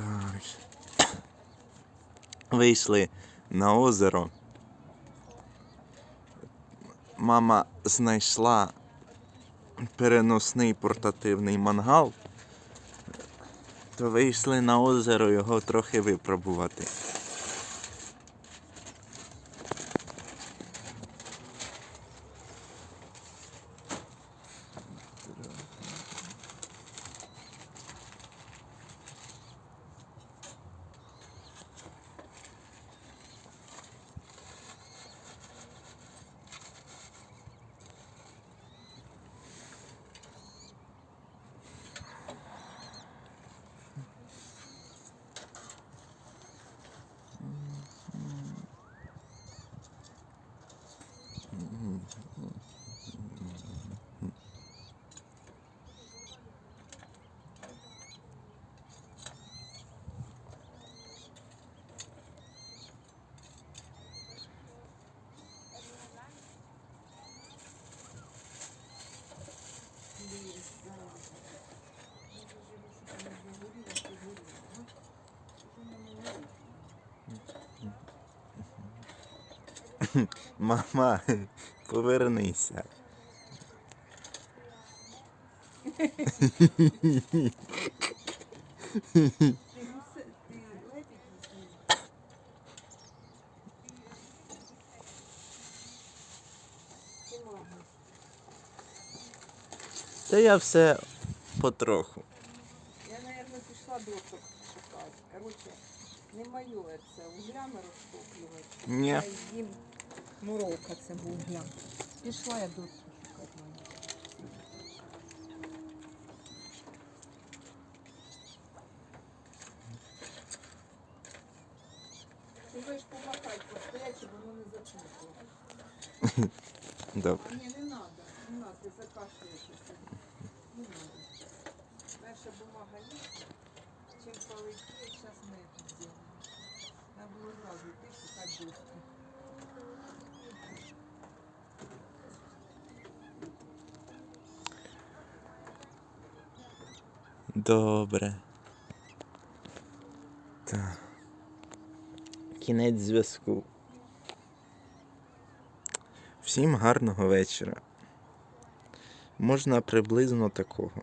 Ось. Вийшли на озеро. Мама знайшла переносний портативний мангал, то вийшли на озеро його трохи випробувати. Мама, повернися. Та я все потроху. Я, наверное, пішла досок шукати. Короче, не моє це углями розтоплювати. Ні. Муровка це був углям. Пішла я доску шукати. Ти будеш помахати постоячи, бо воно не зачухало. Добре. А ні, не треба. Не треба, ти закашлюєшся. Не треба. Перша бумага є. Чим полетіє, Добре. Так. Кінець зв'язку. Всім гарного вечора. Можна приблизно такого.